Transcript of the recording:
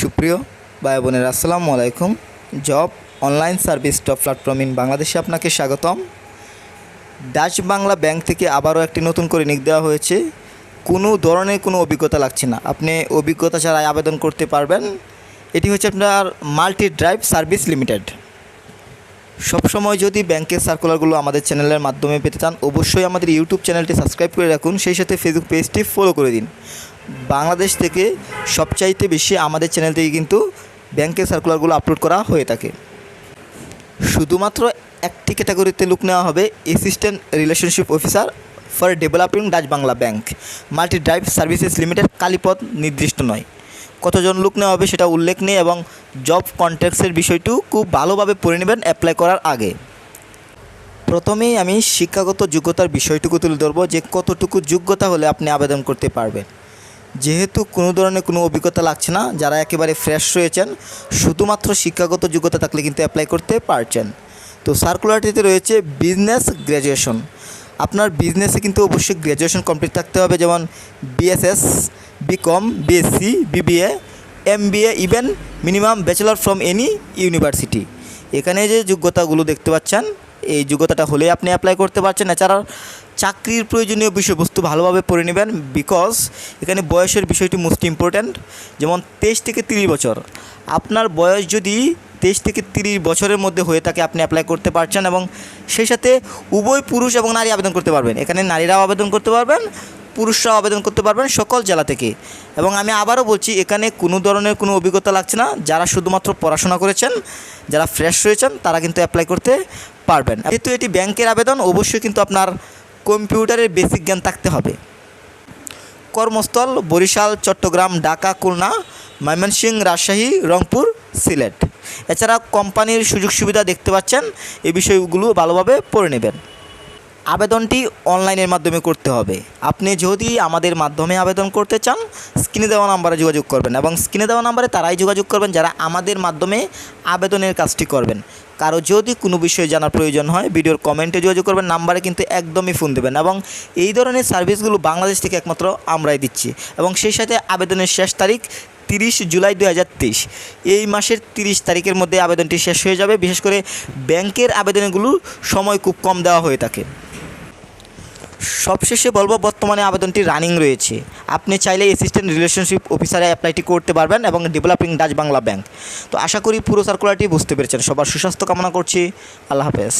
সুপ্রিয় ভাই বোনের, আসসালামু আলাইকুম। Job online service top platform in বাংলাদেশে আপনাকে স্বাগতম। ডাচ বাংলা ব্যাংক থেকে আবারও একটি নতুন করে নিক দেওয়া হয়েছে। কোনো ধরনের কোনো অভিজ্ঞতা লাগছে না। আপনি অভিজ্ঞতা ছাড়াই আবেদন করতে পারবেন। এটি হচ্ছে আপনার মাল্টি ড্রাইভ সার্ভিস লিমিটেড। সবসময় যদি ব্যাংকের সার্কুলারগুলো আমাদের চ্যানেলের মাধ্যমে পেতে চান, অবশ্যই আমাদের ইউটিউব চ্যানেলটি সাবস্ক্রাইব করে রাখুন। সেই সাথে ফেসবুক পেজটি ফলো করে দিন। বাংলাদেশ থেকে সবচাইতে বেশি আমাদের চ্যানেল থেকে কিন্তু ব্যাংকের সার্কুলারগুলো আপলোড করা হয়ে থাকে। শুধুমাত্র একটি ক্যাটাগরিতে লুক নেওয়া হবে assistant relationship officer for developing Dutch Bangla Bank Multi Drive Services Limited Kalipada নির্দিষ্ট নয়। কতজন লোক নেওয়া হবে সেটা উল্লেখ নেই এবং জব কন্ট্যাক্টসের বিষয়টিও খুব ভালোভাবে পড়ে নেবেন অ্যাপ্লাই করার আগে। প্রথমেই আমি শিক্ষাগত যোগ্যতার বিষয়টুকু তুলে ধরবো যে কতটুকু যোগ্যতা হলে আপনি আবেদন করতে পারবেন। যেহেতু কোনো ধরনের কোনো অভিজ্ঞতা লাগছে না, যারা একেবারে ফ্রেশ রয়েছেন, শুধুমাত্র শিক্ষাগত যোগ্যতা থাকলে কিন্তু অ্যাপ্লাই করতে পারছেন। তো সার্কুলারটিতে রয়েছে বিজনেস গ্র্যাজুয়েশন আপনার বিজনেসে কিন্তু অবশ্যই গ্র্যাজুয়েশন কমপ্লিট থাকতে হবে, যেমন BSS BCom BSc BBA MBA even minimum bachelor from any university এখানে যে যোগ্যতাগুলো দেখতে পাচ্ছেন এই যোগ্যতাটা হলেই আপনি অ্যাপ্লাই করতে পারছেন। এছাড়া চাকরির প্রয়োজনীয় বিষয়বস্তু ভালোভাবে পড়ে নেবেন বিকজ এখানে বয়সের বিষয়টি মোস্ট ইম্পর্ট্যান্ট যেমন তেইশ থেকে তিরিশ বছর। আপনার বয়স যদি তেইশ থেকে তিরিশ বছরের মধ্যে হয়ে থাকে, আপনি অ্যাপ্লাই করতে পারছেন এবং সেই সাথে উভয় পুরুষ এবং নারী আবেদন করতে পারবেন। এখানে নারীরাও আবেদন করতে পারবেন, পুরুষরাও আবেদন করতে পারবেন সকল জেলা থেকে। এবং আমি আবারও বলছি, এখানে কোনো ধরনের কোনো অভিজ্ঞতা লাগছে না। যারা শুধুমাত্র পড়াশোনা করেছেন, যারা ফ্রেশ রয়েছেন, তারা কিন্তু অ্যাপ্লাই করতে পারবেন। যেহেতু এটি ব্যাংকের আবেদন, অবশ্যই কিন্তু আপনার কম্পিউটারের বেসিক জ্ঞান থাকতে হবে। কর্মস্থল, বরিশাল, চট্টগ্রাম, ঢাকা, খুলনা, ময়মনসিংহ, রাজশাহী, রংপুর, সিলেট। এছাড়া কোম্পানির সুযোগ সুবিধা দেখতে পাচ্ছেন। এই বিষয়গুলো ভালোভাবে পড়ে নেবেন। আবেদনটি অনলাইনের মাধ্যমে করতে হবে। আপনি যদি আমাদের মাধ্যমে আবেদন করতে চান, স্ক্রিনে দেওয়া নাম্বারে যোগাযোগ করবেন এবং স্ক্রিনে দেওয়া নাম্বারে তারাই যোগাযোগ করবেন যারা আমাদের মাধ্যমে আবেদনের কাজটি করবেন। কারও যদি কোনো বিষয়ে জানার প্রয়োজন হয়, ভিডিওর কমেন্টে যোগাযোগ করবেন, নাম্বারে কিন্তু একদমই ফোন দেবেন এবং এই ধরনের সার্ভিসগুলো বাংলাদেশ থেকে একমাত্র আমরাই দিচ্ছি এবং সেই সাথে আবেদনের শেষ তারিখ তিরিশ জুলাই দু হাজার তেইশ। এই মাসের তিরিশ তারিখের মধ্যে আবেদনটি শেষ হয়ে যাবে, বিশেষ করে ব্যাংকের আবেদনগুলো সময় খুব কম দেওয়া হয়ে থাকে। সবশেষে বলব, বর্তমানে আবেদনটি রানিং রয়েছে। আপনি চাইলে অ্যাসিস্ট্যান্ট রিলেশনশিপ অফিসারে অ্যাপ্লাইটি করতে পারবেন এবং ডেভেলপিং ডাচ বাংলা ব্যাংক তো আশা করি পুরো সার্কুলারটি বুঝতে পেরেছেন। সবার সুস্বাস্থ্য কামনা করছি। আল্লাহ হাফেজ।